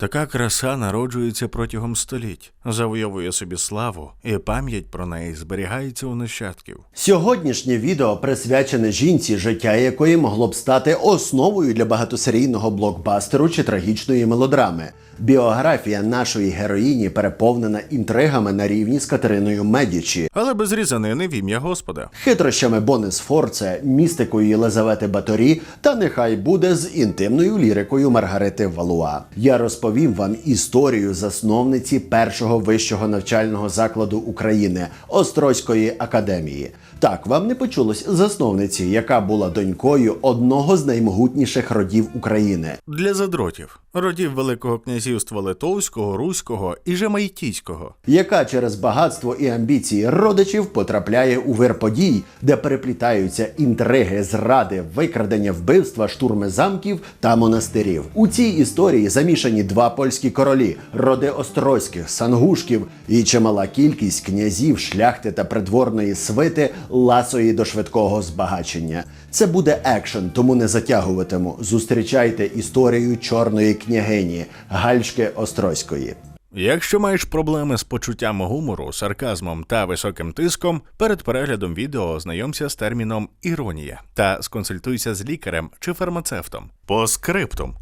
Така краса народжується протягом століть, завойовує собі славу, і пам'ять про неї зберігається у нащадків. Сьогоднішнє відео присвячене жінці, життя якої могло б стати основою для багатосерійного блокбастеру чи трагічної мелодрами. Біографія нашої героїні переповнена інтригами на рівні з Катериною Медічі, Але без різанини в ім'я Господа. хитрощами Бонес Форце, містикою Єлизавети Баторі та нехай буде з інтимною лірикою Маргарити Валуа. Я розповім вам історію засновниці першого вищого навчального закладу України Острозької академії. Так вам не почулось засновниці, яка була донькою одного з наймогутніших родів України. Для задротів родів Великого князівства Литовського, Руського і Жемайтійського. яка через багатство і амбіції родичів потрапляє у вир подій, де переплітаються інтриги, зради, викрадення, вбивства, штурми замків та монастирів. У цій історії замішані два польські королі, роди Острозьких, Сангушків і чимала кількість князів, шляхти та придворної свити ласої до швидкого збагачення. Це буде екшен, тому не затягуватиму. Зустрічайте історію чорної княгині Гальшки Острозької. Якщо маєш проблеми з почуттям гумору, сарказмом та високим тиском, перед переглядом відео ознайомся з терміном іронія та сконсультуйся з лікарем чи фармацевтом. По скриптум.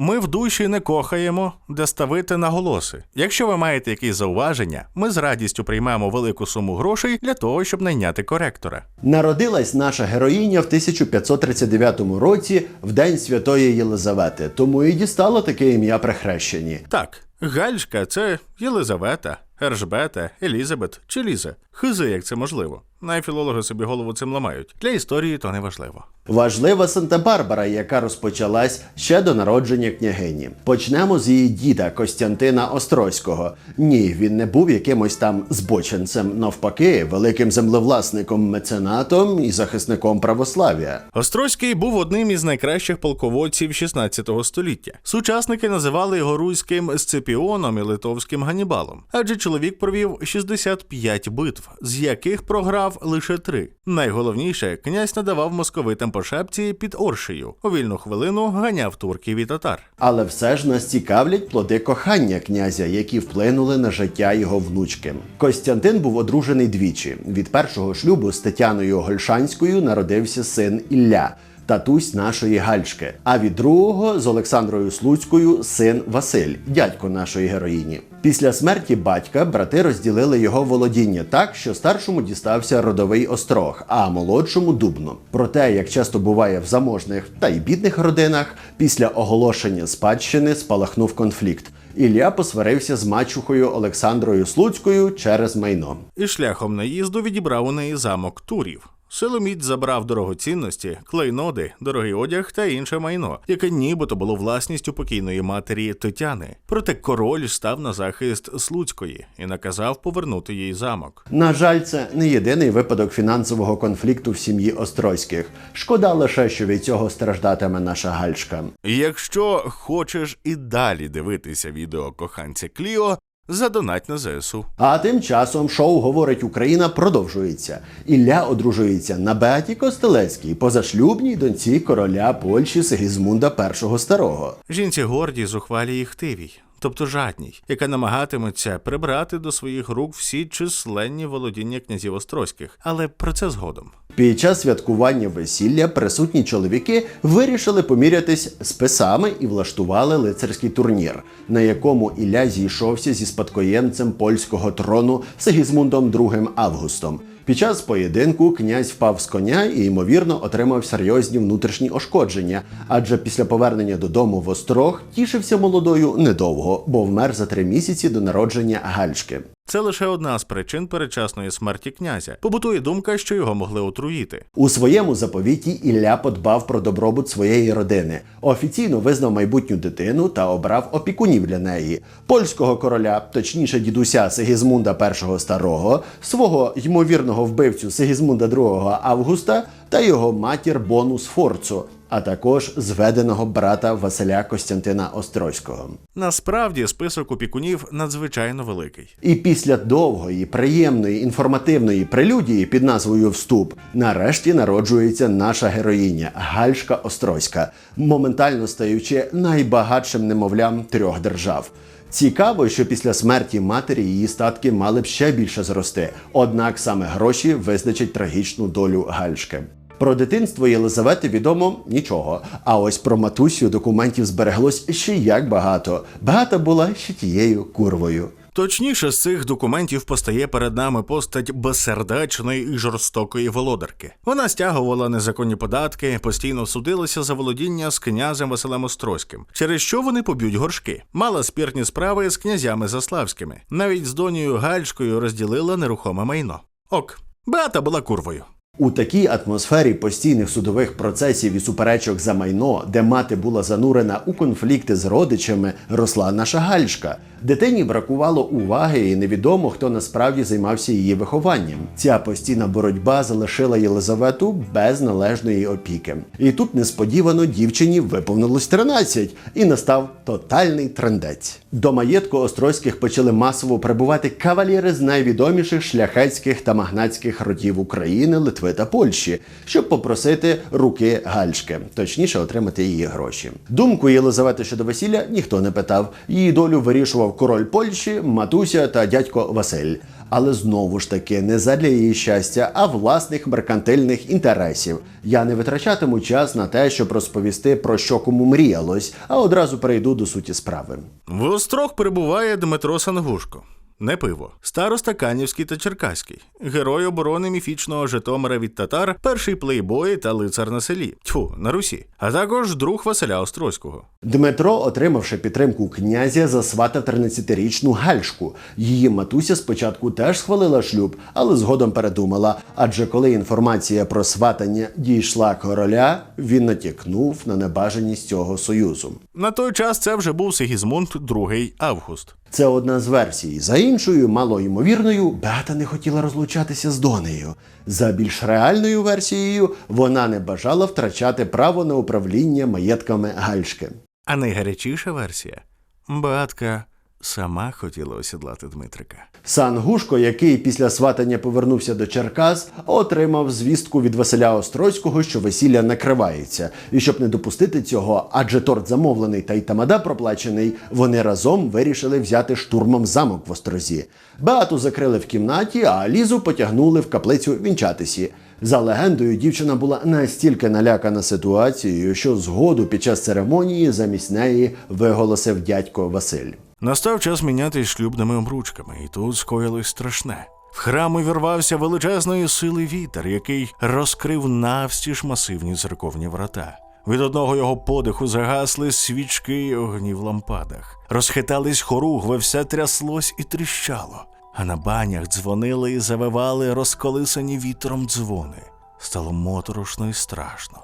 Ми в душі не кохаємо, де ставити наголоси. Якщо ви маєте якісь зауваження, ми з радістю приймемо велику суму грошей для того, щоб найняти коректора. Народилась наша героїня в 1539 році в День Святої Єлизавети, тому і дістала таке ім'я при хрещенні. Так, Гальшка це Єлизавета, Ержбета, Елізабет чи Ліза. Хизи, як це можливо. Найфілологи собі голову цим ламають. Для історії то не важливо. Важлива Санта-Барбара, яка розпочалась ще до народження княгині. Почнемо з її діда Костянтина Острозького. Ні, він не був якимось там збоченцем, навпаки, великим землевласником, меценатом і захисником православ'я. Острозький був одним із найкращих полководців 16 століття. Сучасники називали його руським Сципіоном і литовським Ганібалом, адже чоловік провів 65 битв, з яких програв лише три. Найголовніше, князь надавав московитам по шапці під Оршею. У вільну хвилину ганяв турків і татар. Але все ж нас цікавлять плоди кохання князя, які вплинули на життя його внучки. Костянтин був одружений двічі. Від першого шлюбу з Тетяною Гольшанською народився син Ілля. Татусь нашої Гальшки, а від другого з Олександрою Слуцькою син Василь, дядько нашої героїні. Після смерті батька брати розділили його володіння так, що старшому дістався родовий острог, а молодшому дубно. Проте, як часто буває в заможних та й бідних родинах, після оголошення спадщини спалахнув конфлікт. Ілля посварився з мачухою Олександрою Слуцькою через майно. І шляхом наїзду відібрав у неї замок турів. Силоміць забрав дорогоцінності, клейноди, дорогий одяг та інше майно, яке нібито було власністю покійної матері Тетяни. Проте король став на захист Слуцької і наказав повернути їй замок. На жаль, це не єдиний випадок фінансового конфлікту в сім'ї Острозьких. Шкода лише, що від цього страждатиме наша Гальшка. Якщо хочеш і далі дивитися відео коханця Кліо, задонать на ЗСУ. А тим часом шоу Говорить Україна продовжується. Ілля одружується на Беаті Костелецькій, позашлюбній доньці короля Польщі Сигізмунда І Старого. Жінці гордій, зухвалій і хтивій, тобто жадній, яка намагатиметься прибрати до своїх рук всі численні володіння князів Острозьких, але про це згодом. Під час святкування весілля присутні чоловіки вирішили помірятись з писами і влаштували лицарський турнір, на якому Ілля зійшовся зі спадкоємцем польського трону Сигізмундом II Августом. Під час поєдинку князь впав з коня і, ймовірно, отримав серйозні внутрішні ошкодження, адже після повернення додому в Острог тішився молодою недовго, бо вмер за три місяці до народження Гальшки. Це лише одна з причин передчасної смерті князя. Побутує думка, що його могли отруїти. У своєму заповіті Ілля подбав про добробут своєї родини, офіційно визнав майбутню дитину та обрав опікунів для неї польського короля, точніше дідуся Сигізмунда І старого, свого ймовірного вбивцю Сигізмунда II Августа та його матір Бонус Форцу. А також зведеного брата Василя Костянтина Острозького. Насправді список опікунів надзвичайно великий. І після довгої, приємної, інформативної прелюдії під назвою Вступ нарешті народжується наша героїня Гальшка Острозька, моментально стаючи найбагатшим немовлям трьох держав. Цікаво, що після смерті матері її статки мали б ще більше зрости. Однак саме гроші визначать трагічну долю Гальшки. Про дитинство Єлизавети відомо нічого. А ось про матусю документів збереглось ще як багато. Багата була ще тією курвою. Точніше, з цих документів постає перед нами постать безсердечної і жорстокої володарки. Вона стягувала незаконні податки, постійно судилася за володіння з князем Василем Острозьким, через що вони поб'ють горшки. Мала спіртні справи з князями Заславськими. Навіть з донею Гальшкою розділила нерухоме майно. Ок, Беата була курвою. У такій атмосфері постійних судових процесів і суперечок за майно, де мати була занурена у конфлікти з родичами, росла наша гальшка. Дитині бракувало уваги, і невідомо, хто насправді займався її вихованням. Ця постійна боротьба залишила Єлизавету без належної опіки. І тут несподівано дівчині виповнилось 13, і настав тотальний трендець. До маєтку Острозьких почали масово прибувати кавалєри з найвідоміших шляхетських та магнатських родів України, Литви та Польщі, щоб попросити руки Гальшки, точніше отримати її гроші. Думку Єлизавети щодо весілля ніхто не питав. Її долю вирішував король Польщі, матуся та дядько Василь. Але знову ж таки не задля її щастя, а власних меркантильних інтересів. Я не витрачатиму час на те, щоб розповісти про що кому мріялось, а одразу перейду до суті справи. В острог прибуває Дмитро Сангушко. Не пиво, староста Канівський та Черкаський, герой оборони міфічного Житомира від татар, перший плейбой та лицар на селі, тьфу, на Русі, а також друг Василя Острозького. Дмитро, отримавши підтримку князя, засватав 13-річну Гальшку. Її матуся спочатку теж схвалила шлюб, але згодом передумала. Адже коли інформація про сватання дійшла короля, він натякнув на небажаність цього союзу. На той час це вже був Сигізмунд II Август. Це одна з версій. За іншою, малоймовірною, Беата не хотіла розлучатися з донею. За більш реальною версією, вона не бажала втрачати право на управління маєтками Гальшки. А найгарячіша версія Беатка сама хотіла осідлати Дмитрика. Сан Гушко, який після сватання повернувся до Черкас, отримав звістку від Василя Острозького, що весілля накривається. І щоб не допустити цього, адже торт замовлений та й тамада проплачений, вони разом вирішили взяти штурмом замок в Острозі. Беату закрили в кімнаті, а Лізу потягнули в каплицю вінчатися. За легендою, дівчина була настільки налякана ситуацією, що згоду під час церемонії замість неї виголосив дядько Василь. Настав час міняти шлюбними обручками, і тут скоїлось страшне. В храм увірвався величезної сили вітер, який розкрив навстіж масивні церковні врата. Від одного його подиху загасли свічки й огні в лампадах. Розхитались хоругви, все тряслось і тріщало. А на банях дзвонили і завивали розколисані вітром дзвони. Стало моторошно і страшно.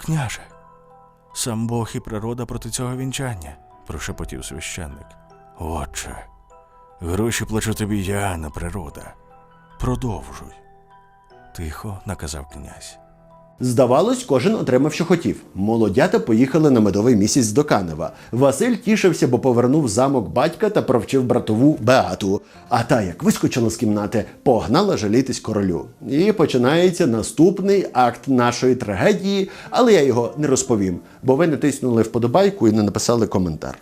Княже, сам Бог і природа проти цього вінчання, прошепотів священник. Отче, гроші плачу тобі я, а не природа. Продовжуй. Тихо наказав князь. Здавалось, кожен отримав, що хотів. Молодята поїхали на медовий місяць до Канева. Василь тішився, бо повернув замок батька та провчив братову Беату. А та, як вискочила з кімнати, погнала жалітись королю. І починається наступний акт нашої трагедії, але я його не розповім, бо ви не тиснули вподобайку і не написали коментар.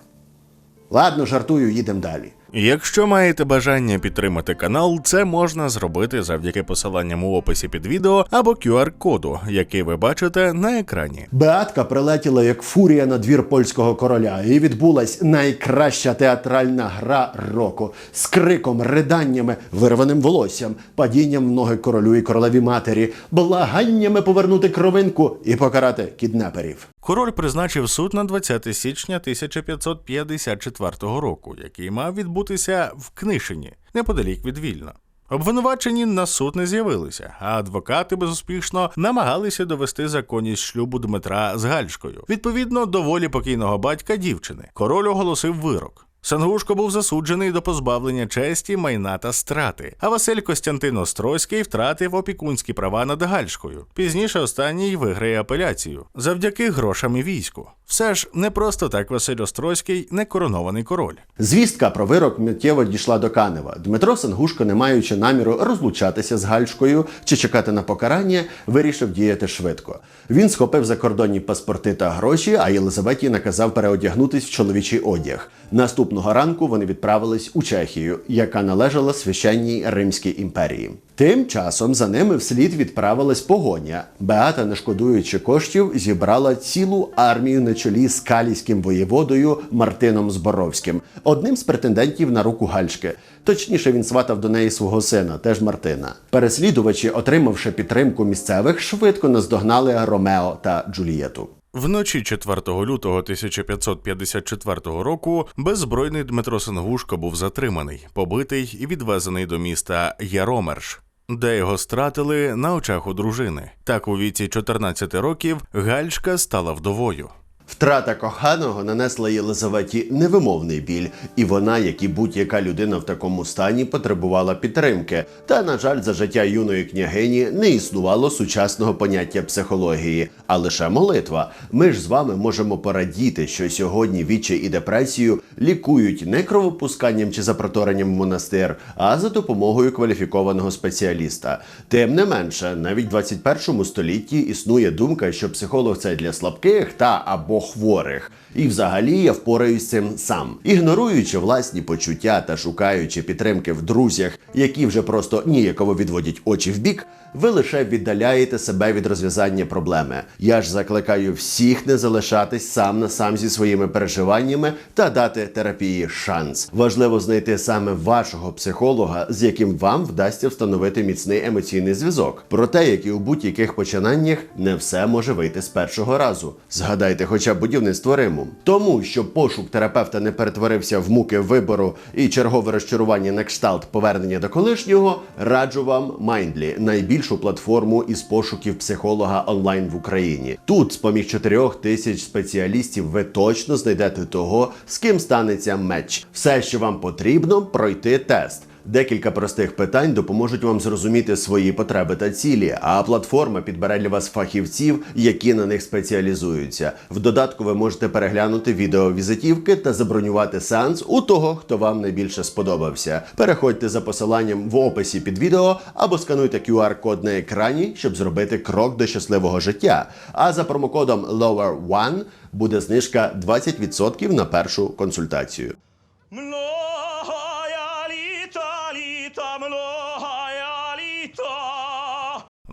Ладно, жартую, їдемо далі. Якщо маєте бажання підтримати канал, це можна зробити завдяки посиланням у описі під відео або QR-коду, який ви бачите на екрані. Беатка прилетіла як фурія на двір польського короля, і відбулась найкраща театральна гра року з криком, риданнями, вирваним волоссям, падінням в ноги королю і королеві матері, благаннями повернути кровинку і покарати кіднеперів. Король призначив суд на 20 січня 1554 року, який мав відбутися в Книшині, неподалік від Вільна. Обвинувачені на суд не з'явилися, а адвокати безуспішно намагалися довести законність шлюбу Дмитра з Гальшкою. Відповідно до волі покійного батька дівчини, король оголосив вирок. Сангушко був засуджений до позбавлення честі, майна та страти. А Василь Костянтин Острозький втратив опікунські права над Гальшкою. Пізніше останній виграє апеляцію завдяки грошам і війську. Все ж не просто так Василь Острозький не коронований король. Звістка про вирок миттєво дійшла до Канева. Дмитро Сангушко, не маючи наміру розлучатися з Гальшкою чи чекати на покарання, вирішив діяти швидко. Він схопив закордонні паспорти та гроші, а Єлизаветі наказав переодягнутись в чоловічий одяг. Наступного ранку вони відправились у Чехію, яка належала священній Римській імперії. Тим часом за ними вслід відправилась погоня. Беата, не шкодуючи коштів, зібрала цілу армію чолі з калійським воєводою Мартином Зборовським, одним з претендентів на руку Гальшки. Точніше, він сватав до неї свого сина, теж Мартина. Переслідувачі, отримавши підтримку місцевих, швидко наздогнали Ромео та Джулієту. Вночі 4 лютого 1554 року беззбройний Дмитро Сангушко був затриманий, побитий і відвезений до міста Яромерш. Де його стратили на очах у дружини. Так у віці 14 років Гальшка стала вдовою. Втрата коханого нанесла Єлизаветі невимовний біль, і вона, як і будь-яка людина в такому стані, потребувала підтримки. Та, на жаль, за життя юної княгині не існувало сучасного поняття психології, а лише молитва. Ми ж з вами можемо порадіти, що сьогодні відчай і депресію лікують не кровопусканням чи запроторенням в монастир, а за допомогою кваліфікованого спеціаліста. Тим не менше, навіть в 21 столітті існує думка, що психолог це для слабких та або хворих. І взагалі я впораюсь цим сам, ігноруючи власні почуття та шукаючи підтримки в друзях, які вже просто ніяково відводять очі в бік, ви лише віддаляєте себе від розв'язання проблеми. Я ж закликаю всіх не залишатись сам на сам зі своїми переживаннями та дати терапії шанс. Важливо знайти саме вашого психолога, з яким вам вдасться встановити міцний емоційний зв'язок. Проте, як і у будь-яких починаннях, не все може вийти з першого разу. Згадайте, хоча б будівництво Риму. Тому, щоб пошук терапевта не перетворився в муки вибору і чергове розчарування на кшталт повернення до колишнього, раджу вам Mindly – найбільшу платформу із пошуків психолога онлайн в Україні. Тут, з поміж 4 тисяч спеціалістів, ви точно знайдете того, з ким станеться меч. Все, що вам потрібно, пройти тест. Декілька простих питань допоможуть вам зрозуміти свої потреби та цілі, а платформа підбере для вас фахівців, які на них спеціалізуються. В додатку ви можете переглянути відеовізитівки та забронювати сеанс у того, хто вам найбільше сподобався. Переходьте за посиланням в описі під відео або скануйте QR-код на екрані, щоб зробити крок до щасливого життя. А за промокодом LOWER1 буде знижка 20% на першу консультацію.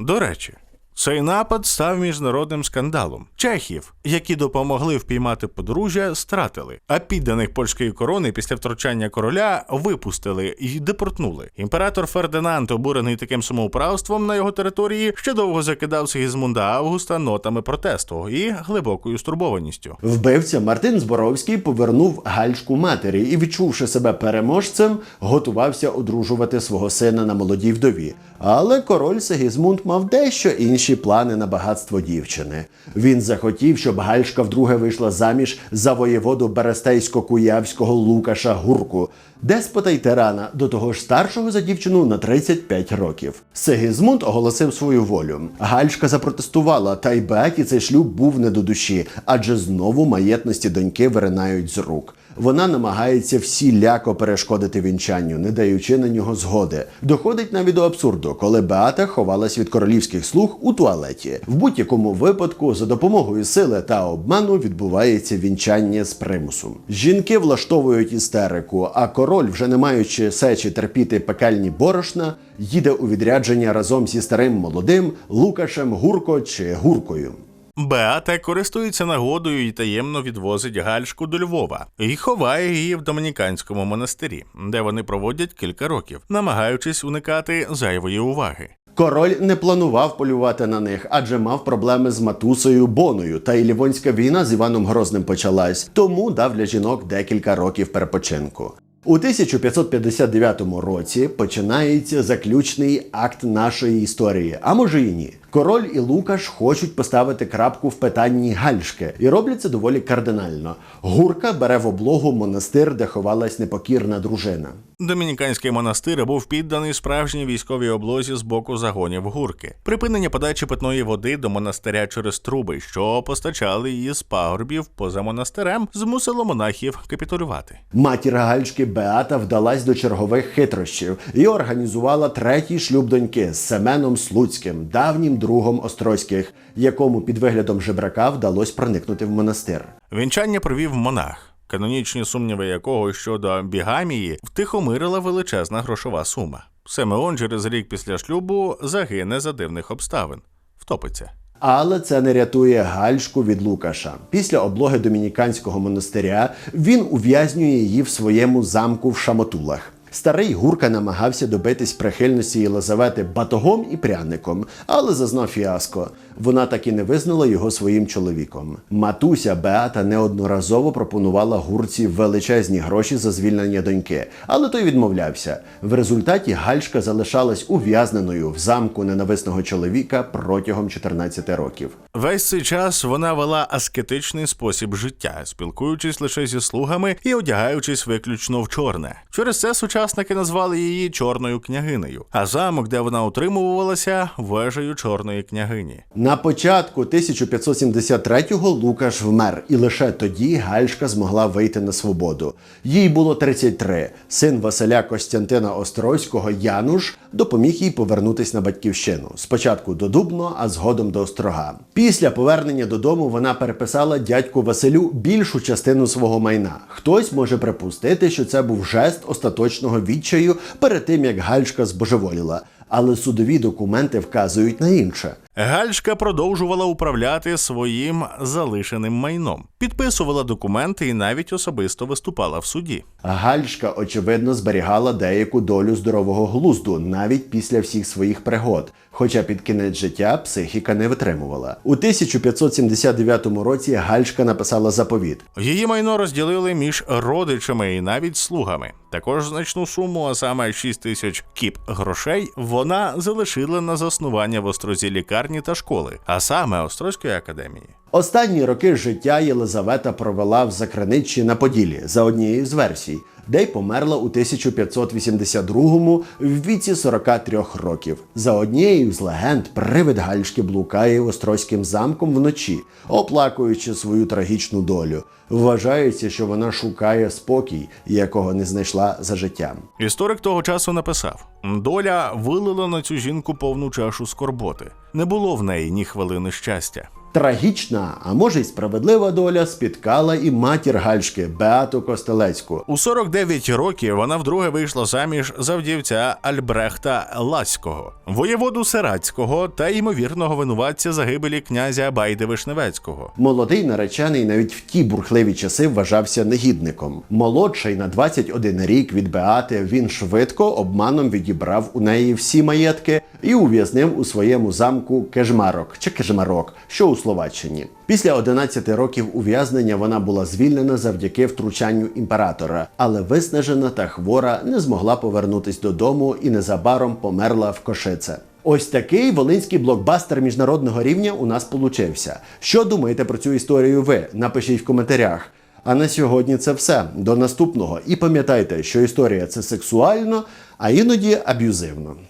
До речі, цей напад став міжнародним скандалом. Чехів, які допомогли впіймати подружжя, стратили, а підданих польської корони після втручання короля випустили і депортнули. Імператор Фердинанд, обурений таким самоуправством на його території, ще довго закидав Сигізмунда Августа нотами протесту і глибокою стурбованістю. Вбивця Мартин Зборовський повернув гальшку матері і, відчувши себе переможцем, готувався одружувати свого сина на молодій вдові. Але король Сигізмунд мав дещо інші плани на багатство дівчини. Він захотів, щоб Гальшка вдруге вийшла заміж за воєводу Берестейсько-Куявського Лукаша Гурку, деспота й тирана, до того ж старшого за дівчину на 35 років. Сигізмунд оголосив свою волю. Гальшка запротестувала, та й Беаті цей шлюб був не до душі, адже знову маєтності доньки виринають з рук. Вона намагається всіляко перешкодити вінчанню, не даючи на нього згоди. Доходить навіть до абсурду, коли Беата ховалась від королівських слуг у туалеті. В будь-якому випадку, за допомогою сили та обману відбувається вінчання з примусом. Жінки влаштовують істерику, а король, вже не маючи сечі терпіти пекельні борошна, їде у відрядження разом зі старим молодим Лукашем Гурко чи Гуркою. Беата користується нагодою і таємно відвозить Гальшку до Львова і ховає її в домініканському монастирі, де вони проводять кілька років, намагаючись уникати зайвої уваги. Король не планував полювати на них, адже мав проблеми з матусою Боною, та й Лівонська війна з Іваном Грозним почалась, тому дав для жінок декілька років перепочинку. У 1559 році починається заключний акт нашої історії, а може і ні. Король і Лукаш хочуть поставити крапку в питанні Гальшки, і роблять це доволі кардинально. Гурка бере в облогу монастир, де ховалась непокірна дружина. Домініканський монастир був підданий справжній військовій облозі з боку загонів гурки. Припинення подачі питної води до монастиря через труби, що постачали її з пагорбів поза монастирем, змусило монахів капітулювати. Матір Гальшки Беата вдалась до чергових хитрощів і організувала третій шлюб доньки з Семеном Слуцьким, давнім другом Острозьких, якому під виглядом жебрака вдалося проникнути в монастир. Вінчання провів монах, канонічні сумніви якого щодо бігамії втихомирила величезна грошова сума. Симеон через рік після шлюбу загине за дивних обставин, втопиться. Але це не рятує Гальшку від Лукаша. Після облоги домініканського монастиря він ув'язнює її в своєму замку в Шамотулах. Старий гурка намагався добитись прихильності Єлизавети батогом і пряником, але зазнав фіаско. Вона так і не визнала його своїм чоловіком. Матуся Беата неодноразово пропонувала гурці величезні гроші за звільнення доньки, але той відмовлявся. В результаті Гальшка залишалась ув'язненою в замку ненависного чоловіка протягом 14 років. Весь цей час вона вела аскетичний спосіб життя, спілкуючись лише зі слугами і одягаючись виключно в чорне. Через це сучасники назвали її чорною княгинею, а замок, де вона утримувалася, вежею чорної княгині. На початку 1573-го Лукаш вмер, і лише тоді Гальшка змогла вийти на свободу. Їй було 33. Син Василя Костянтина Острозького Януш допоміг їй повернутись на батьківщину. Спочатку до Дубно, а згодом до Острога. Після повернення додому вона переписала дядьку Василю більшу частину свого майна. Хтось може припустити, що це був жест остаточного відчаю перед тим, як Гальшка збожеволіла. Але судові документи вказують на інше. Гальшка продовжувала управляти своїм залишеним майном, підписувала документи і навіть особисто виступала в суді. Гальшка, очевидно, зберігала деяку долю здорового глузду навіть після всіх своїх пригод. Хоча під кінець життя психіка не витримувала. У 1579 році Гальшка написала заповіт. Її майно розділили між родичами і навіть слугами. Також значну суму, а саме 6 тисяч кіп грошей, вона залишила на заснування в Острозі лікарні та школи, а саме Острозької академії. Останні роки життя Єлизавета провела в Закриниччі на Поділі за однією з версій, де й померла у 1582-му в віці 43 років. За однією з легенд, привид Гальшки блукає Острозьким замком вночі, оплакуючи свою трагічну долю. Вважається, що вона шукає спокій, якого не знайшла за життям. Історик того часу написав: доля вилила на цю жінку повну чашу скорботи. Не було в неї ні хвилини щастя. Трагічна, а може й справедлива доля спіткала і матір Гальшки Беату Костелецьку. У 49 років вона вдруге вийшла заміж за вдівця Альбрехта Ласького, воєводу Серацького та ймовірного винуватця загибелі князя Байди Вишневецького. Молодий наречений навіть в ті бурхливі часи вважався негідником. Молодший на 21 рік від Беати він швидко обманом відібрав у неї всі маєтки і ув'язнив у своєму замку Кежмарок чи Кежмарок, що у Словаччині. Після 11 років ув'язнення вона була звільнена завдяки втручанню імператора, але виснажена та хвора не змогла повернутись додому і незабаром померла в Кошице. Ось такий волинський блокбастер міжнародного рівня у нас получився. Що думаєте про цю історію ви? Напишіть в коментарях. А на сьогодні це все. До наступного. І пам'ятайте, що історія це сексуально, а іноді аб'юзивно.